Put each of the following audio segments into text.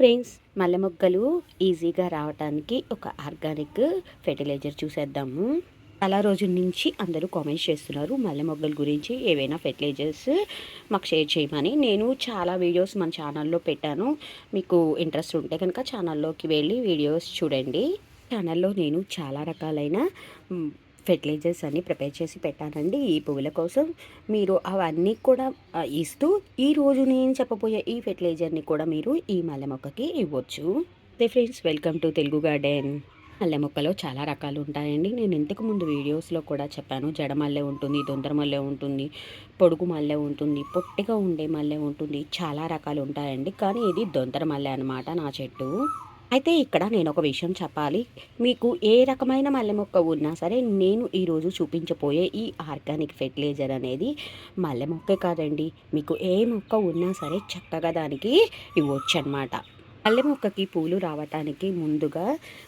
Friends మల్లె మొగ్గలు ఈజీగా రావడానికి ఒక ఆర్గానిక్ ఫెర్టిలైజర్ చూసేద్దాము. చాలా రోజుల నుంచి అందరూ కామెంట్స్ చేస్తున్నారు మల్లె మొగ్గల గురించి ఏవైనా ఫెర్టిలైజర్స్ మాకు షేర్ చేయమని. నేను చాలా వీడియోస్ మన ఛానల్లో పెట్టాను. మీకు ఇంట్రెస్ట్ ఉంటే కనుక ఛానల్లోకి వెళ్ళి వీడియోస్ చూడండి. ఛానల్లో నేను చాలా రకాలైన ఫెర్టిలైజర్స్ అన్ని ప్రిపేర్ చేసి పెట్టానండి ఈ పువ్వుల కోసం. మీరు అవన్నీ కూడా ఇస్తూ ఈ రోజు నేను చెప్పబోయే ఈ ఫెర్టిలైజర్ని కూడా మీరు ఈ మల్లె మొక్కకి ఇవ్వచ్చు. They friends welcome to Telugu garden. మల్లె మొక్కలో చాలా రకాలు ఉంటాయండి. నేను ఇంతకు ముందు వీడియోస్లో కూడా చెప్పాను. జడ మల్లె ఉంటుంది దొందర మల్లె ఉంటుంది పొడుగు మల్లె ఉంటుంది పొట్టిగా ఉండే మల్లె ఉంటుంది. చాలా రకాలు ఉంటాయండి. కానీ ఇది దొందర మల్లె అనమాట నా చెట్టు. అయితే ఇక్కడ నేను ఒక విషయం చెప్పాలి. మీకు ఏ రకమైన మల్లె మొక్క ఉన్నా సరే నేను ఈరోజు చూపించబోయే ఈ ఆర్గానిక్ ఫెర్టిలైజర్ అనేది మల్లె మొక్కే కాదండి. మీకు ఏ మొక్క ఉన్నా సరే చక్కగా దానికి ఇవ్వచ్చు అనమాట మల్లె మొక్కకి పూలు రావటానికి ముందుగా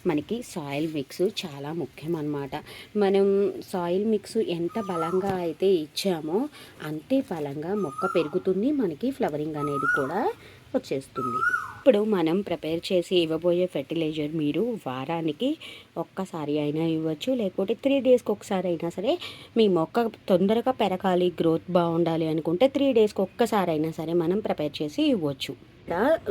మనకి సాయిల్ మిక్స్ చాలా ముఖ్యం అన్నమాట. మనం సాయిల్ మిక్స్ ఎంత బలంగా అయితే ఇచ్చామో అంతే బలంగా మొక్క పెరుగుతుంది మనకి ఫ్లవరింగ్ అనేది కూడా వచ్చేస్తుంది. ఇప్పుడు మనం ప్రిపేర్ చేసి ఇవ్వబోయే ఫెర్టిలైజర్ మీరు వారానికి ఒక్కసారి అయినా ఇవ్వచ్చు లేకపోతే త్రీ డేస్కి ఒకసారి అయినా సరే మీ మొక్క తొందరగా పెరగాలి గ్రోత్ బాగుండాలి అనుకుంటే త్రీ డేస్కి ఒక్కసారి అయినా సరే మనం ప్రిపేర్ చేసి ఇవ్వచ్చు.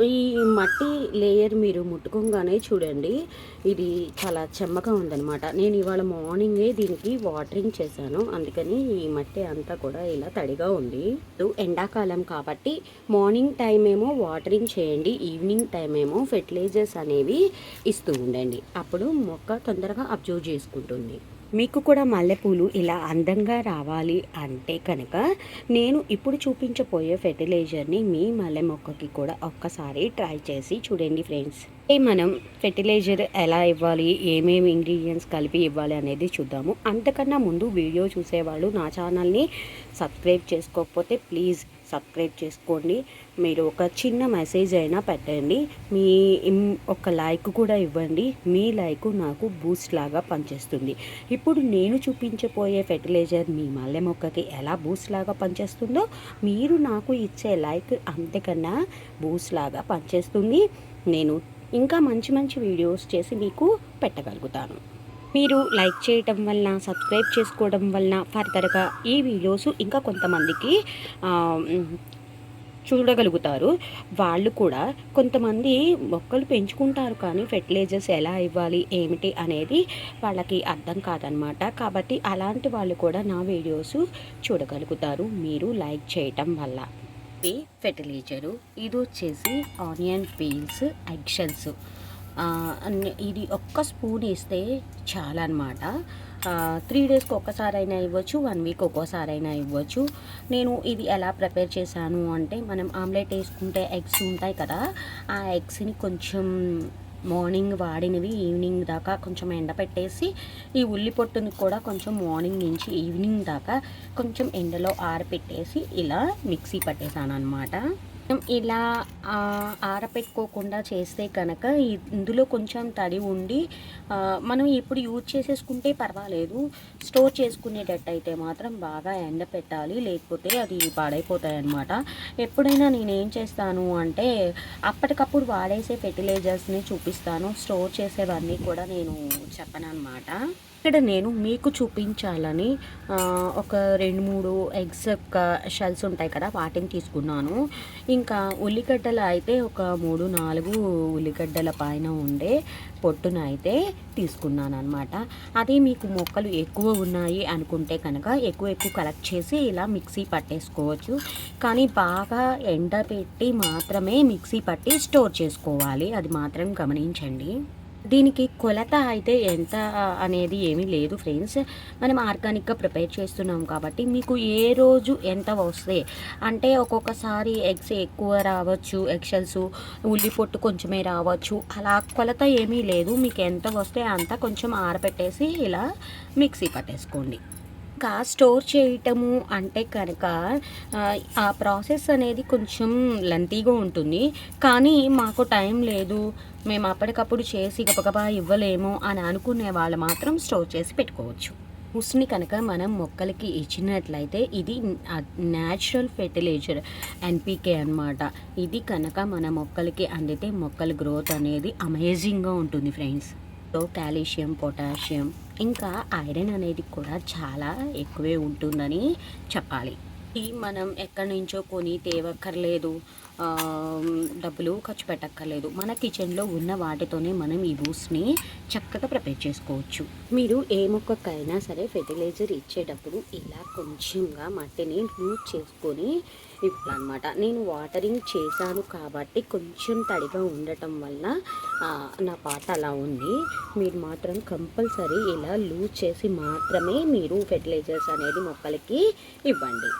ఈ మట్టి లేయర్ మీరు ముట్టుకోగానే చూడండి. ఇది చాలా చెమ్మగా ఉందనమాట నేను ఇవాళ మార్నింగే దీనికి వాటరింగ్ చేశాను. అందుకని ఈ మట్టి అంతా కూడా ఇలా తడిగా ఉంది. ఎండాకాలం కాబట్టి మార్నింగ్ టైం ఏమో వాటరింగ్ చేయండి ఈవినింగ్ టైం ఏమో ఫెర్టిలైజర్స్ అనేవి ఇస్తూ ఉండండి. అప్పుడు మొక్క తొందరగా అబ్జర్వ్ చేసుకుంటుంది. మీకు కూడా మల్లెపూలు ఇలా అందంగా రావాలి అంటే కనుక నేను ఇప్పుడు చూపించబోయే ఫెర్టిలైజర్ని మీ మల్లె మొక్కకి కూడా ఒక్కసారి ట్రై చేసి చూడండి ఫ్రెండ్స్. మనం ఫెర్టిలైజర్ ఎలా ఇవ్వాలి ఏమేమి ఇంగ్రీడియంట్స్ కలిపి ఇవ్వాలి అనేది చూద్దాము. అంతకన్నా ముందు వీడియో చూసేవాళ్ళు నా ఛానల్ని సబ్స్క్రైబ్ చేసుకోకపోతే ప్లీజ్ సబ్స్క్రైబ్ చేసుకోండి. మీరు ఒక చిన్న మెసేజ్ అయినా పెట్టండి. మీ ఒక లైక్ కూడా ఇవ్వండి. మీ లైక్ నాకు బూస్ట్ లాగా పనిచేస్తుంది. ఇప్పుడు నేను చూపించబోయే ఫెర్టిలైజర్ మీ మల్లె మొక్కకి ఎలా బూస్ట్ లాగా పనిచేస్తుందో మీరు నాకు ఇచ్చే లైక్ అంతకన్నా బూస్ట్ లాగా పనిచేస్తుంది. నేను ఇంకా మంచి మంచి వీడియోస్ చేసి మీకు పెట్టగలుగుతాను. మీరు లైక్ చేయటం వలన సబ్స్క్రైబ్ చేసుకోవడం వలన ఫర్దర్గా ఈ వీడియోస్ ఇంకా కొంతమందికి చూడగలుగుతారు. వాళ్ళు కూడా కొంతమంది మొక్కలు పెంచుకుంటారు కానీ ఫెర్టిలైజర్స్ ఎలా ఇవ్వాలి ఏమిటి అనేది వాళ్ళకి అర్థం కాదనమాట. కాబట్టి అలాంటి వాళ్ళు కూడా నా వీడియోస్ చూడగలుగుతారు. మీరు లైక్ చేయటం వల్ల. ఇది ఫెర్టిలైజరు. ఇది వచ్చేసి ఆనియన్ పీల్స్ ఎగ్షల్స్ ఇది ఒక్క స్పూన్ వేస్తే చాలా అనమాట త్రీ డేస్కి ఒక్కసారి అయినా ఇవ్వచ్చు వన్ వీక్ ఒక్కోసారి అయినా ఇవ్వచ్చు. నేను ఇది ఎలా ప్రిపేర్ చేశాను అంటే మనం ఆమ్లెట్ వేసుకుంటే ఎగ్స్ ఉంటాయి కదా ఆ ఎగ్స్ని కొంచెం మార్నింగ్ వాడినవి ఈవినింగ్ దాకా కొంచెం ఎండపెట్టేసి ఈ ఉల్లి పొట్టుని కూడా కొంచెం మార్నింగ్ నుంచి ఈవినింగ్ దాకా కొంచెం ఎండలో ఆరపెట్టేసి ఇలా మిక్సీ పట్టేశాను అనమాట ఇలా ఆరపెట్టుకోకుండా చేస్తే కనుక ఇందులో కొంచెం తడి ఉండి మనం ఇప్పుడు యూజ్ చేసేసుకుంటే పర్వాలేదు. స్టోర్ చేసుకునేటట్టయితే మాత్రం బాగా ఎండ పెట్టాలి. లేకపోతే అది పాడైపోతాయి అన్నమాట ఎప్పుడైనా నేను ఏం చేస్తాను అంటే అప్పటికప్పుడు వాడేసే ఫెర్టిలైజర్స్ని చూపిస్తాను. స్టోర్ చేసేవన్నీ కూడా నేను చెప్పను అనమాట ఇక్కడ నేను మీకు చూపించాలని ఒక రెండు మూడు ఎగ్స్ యొక్క షెల్స్ ఉంటాయి కదా వాటిని తీసుకున్నాను. ఇంకా ఉల్లిగడ్డలు అయితే ఒక మూడు నాలుగు ఉల్లిగడ్డల పైన ఉండే పొట్టున అయితే తీసుకున్నాను అనమాట అదే మీకు మొక్కలు ఎక్కువ ఉన్నాయి అనుకుంటే కనుక ఎక్కువ ఎక్కువ కలెక్ట్ చేసి ఇలా మిక్సీ పట్టేసుకోవచ్చు. కానీ బాగా ఎండబెట్టి మాత్రమే మిక్సీ పట్టి స్టోర్ చేసుకోవాలి. అది మాత్రం గమనించండి. దీనికి కొలత అయితే ఎంత అనేది ఏమీ లేదు ఫ్రెండ్స్. మనం ఆర్గానిక్గా ప్రిపేర్ చేస్తున్నాం కాబట్టి మీకు ఏ రోజు ఎంత వస్తే అంటే ఒక్కొక్కసారి ఎగ్స్ ఎక్కువ రావచ్చు ఎగ్షల్స్ ఉల్లి పొట్టు కొంచెమే రావచ్చు అలా కొలత ఏమీ లేదు. మీకు ఎంత వస్తే అంత కొంచెం ఆరబెట్టేసి ఇలా మిక్సీ పట్టేసుకోండి. కనుక స్టోర్ చేయటము అంటే కనుక ఆ, ప్రాసెస్ అనేది కొంచెం లెంతీగా ఉంటుంది. కానీ మాకు టైం లేదు. మేము అప్పటికప్పుడు చేసి గబగబా ఇవ్వలేము అని అనుకునే వాళ్ళు మాత్రం స్టోర్ చేసి పెట్టుకోవచ్చు. బూస్ట్ని కనుక మనం మొక్కలకి ఇచ్చినట్లయితే ఇది న్యాచురల్ ఫెర్టిలైజర్ ఎన్పికే అన్నమాట. ఇది కనుక మన మొక్కలకి అందితే మొక్కల గ్రోత్ అనేది అమేజింగ్గా ఉంటుంది ఫ్రెండ్స్. లో కాల్షియం పొటాషియం ఇంకా ఐరన్ అనేది కూడా చాలా ఎక్కువే ఉంటుందని చెప్పాలి. ఈ మనం ఎక్కడి నుంచో కొని తేవక్కర్లేదు. డబ్బులు ఖర్చు పెట్టక్కర్లేదు. మన కిచెన్లో ఉన్న వాటితోనే మనం ఈ బూస్ట్ని చక్కగా ప్రిపేర్ చేసుకోవచ్చు. మీరు ఏ మొక్కకైనా సరే ఫెర్టిలైజర్ ఇచ్చేటప్పుడు ఇలా కొంచెంగా మట్టిని లూజ్ చేసుకొని ఇవ్వాలన్నమాట. నేను వాటరింగ్ చేశాను కాబట్టి కొంచెం తడిగా ఉండటం వల్ల నా పాట అలా ఉంది. మీరు మాత్రం కంపల్సరీ ఇలా లూజ్ చేసి మాత్రమే మీరు ఫెర్టిలైజర్స్ అనేది మొక్కలకి ఇవ్వండి.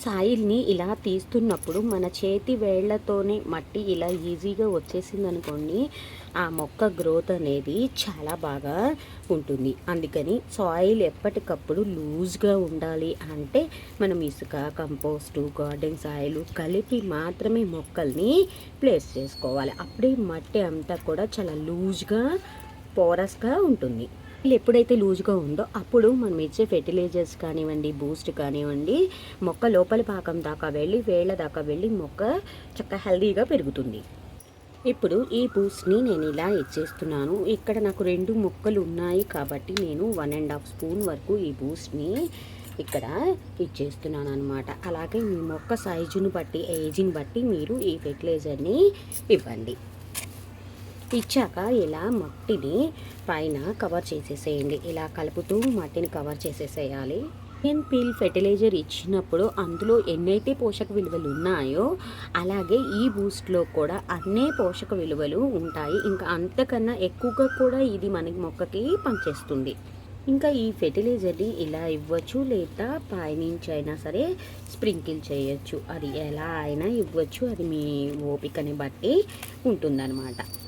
సాయిల్ని ఇలా తీస్తున్నప్పుడు మన చేతి వేళ్ళతోనే మట్టి ఇలా ఈజీగా వచ్చేసింది అనుకోండి ఆ మొక్క గ్రోత్ అనేది చాలా బాగా ఉంటుంది. అందుకని సాయిల్ ఎప్పటికప్పుడు లూజ్గా ఉండాలి అంటే మనం ఇసుక కంపోస్టు గార్డెన్ సాయిల్ కలిపి మాత్రమే మొక్కల్ని ప్లేస్ చేసుకోవాలి. అప్పుడే మట్టి అంతా కూడా చాలా లూజ్గా పోరస్గా ఉంటుంది. ఇది ఎప్పుడైతే లూజ్గా ఉందో అప్పుడు మనం ఇచ్చే ఫెర్టిలైజర్స్ కానివ్వండి బూస్ట్ కానివ్వండి మొక్క లోపలి పాకం దాకా వెళ్ళి వేళ్ళ దాకా వెళ్ళి మొక్క చక్కగా హెల్దీగా పెరుగుతుంది. ఇప్పుడు ఈ బూస్ట్ని నేను ఇలా ఇచ్చేస్తున్నాను. ఇక్కడ నాకు రెండు మొక్కలు ఉన్నాయి కాబట్టి నేను వన్ అండ్ హాఫ్ స్పూన్ వరకు ఈ బూస్ట్ని ఇక్కడ ఇచ్చేస్తున్నాను అనమాట అలాగే మీ మొక్క సైజును బట్టి ఏజ్ని బట్టి మీరు ఈ ఫెర్టిలైజర్ని ఇవ్వండి. ఇచ్చాక ఇలా మట్టిని పైన కవర్ చేసేసేయండి. ఇలా కలుపుతూ మట్టిని కవర్ చేసేసేయాలి. నేను పీల్ ఫెర్టిలైజర్ ఇచ్చినప్పుడు అందులో ఎన్నైతే పోషక విలువలు ఉన్నాయో అలాగే ఈ బూస్ట్లో కూడా అన్నే పోషక విలువలు ఉంటాయి. ఇంకా అంతకన్నా ఎక్కువగా కూడా ఇది మనకి మొక్కకి పనిచేస్తుంది. ఇంకా ఈ ఫెర్టిలైజర్ని ఇలా ఇవ్వచ్చు లేదా పైనుంచి అయినా సరే స్ప్రింకిల్ చేయొచ్చు. అది ఎలా అయినా ఇవ్వచ్చు. అది మీ ఓపికని బట్టి ఉంటుందన్నమాట.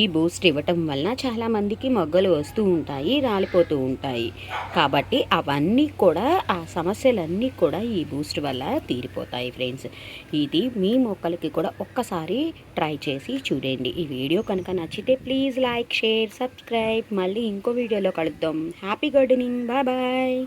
ఈ బూస్ట్ ఇవ్వటం వలన చాలామందికి మొగ్గలు వస్తూ ఉంటాయి రాలిపోతూ ఉంటాయి. కాబట్టి అవన్నీ కూడా ఆ సమస్యలన్నీ కూడా ఈ బూస్ట్ వల్ల తీరిపోతాయి ఫ్రెండ్స్ ఇది మీ మొక్కలకి కూడా ఒక్కసారి ట్రై చేసి చూడండి. ఈ వీడియో కనుక నచ్చితే ప్లీజ్ లైక్ షేర్ సబ్స్క్రైబ్ మళ్ళీ ఇంకో వీడియోలో కలుద్దాం. Happy gardening bye bye